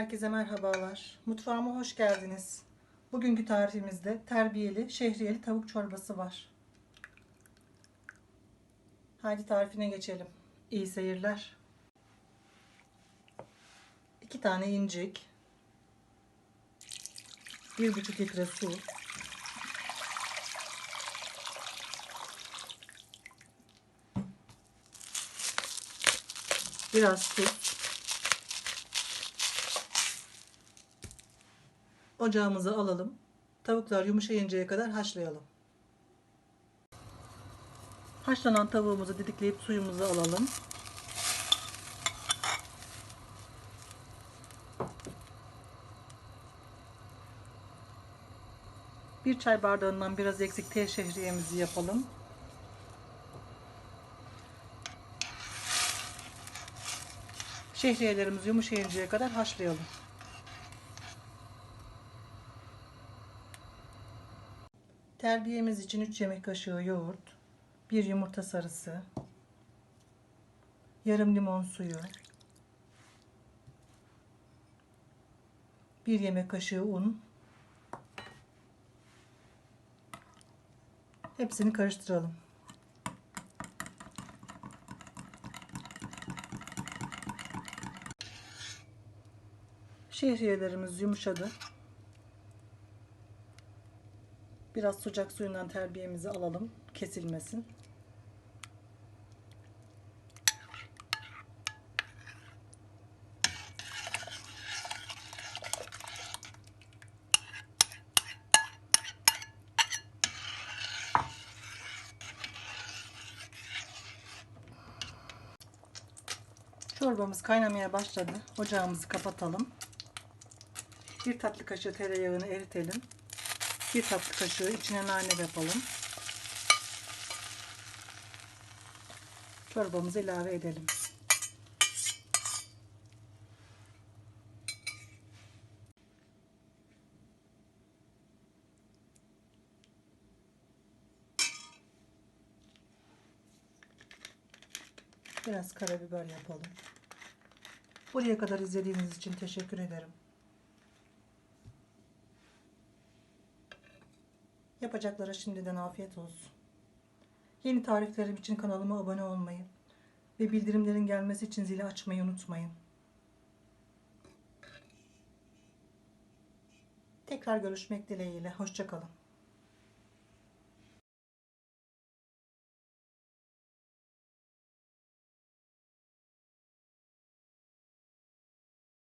Herkese merhabalar. Mutfağıma hoş geldiniz. Bugünkü tarifimizde terbiyeli, şehriyeli tavuk çorbası var. Haydi tarifine geçelim. İyi seyirler. 2 tane incik, 1,5 litre su, biraz tuz, Ocağımıza alalım. Tavuklar yumuşayıncaya kadar haşlayalım. Haşlanan tavuğumuzu didikleyip suyumuzu alalım. Bir çay bardağından biraz eksik tel şehriyemizi yapalım. Şehriyelerimizi yumuşayıncaya kadar haşlayalım. Terbiyemiz için 3 yemek kaşığı yoğurt, 1 yumurta sarısı, yarım limon suyu, 1 yemek kaşığı un. Hepsini karıştıralım. Şehriyelerimiz yumuşadı. Biraz sıcak suyundan terbiyemizi alalım. Kesilmesin. Çorbamız kaynamaya başladı. Ocağımızı kapatalım. Bir tatlı kaşığı tereyağını eritelim. Bir tatlı kaşığı içine nane yapalım. Çorbamızı ilave edelim. Biraz karabiber yapalım. Buraya kadar izlediğiniz için teşekkür ederim. Yapacaklara şimdiden afiyet olsun. Yeni tariflerim için kanalıma abone olmayı ve bildirimlerin gelmesi için zili açmayı unutmayın. Tekrar görüşmek dileğiyle. Hoşçakalın.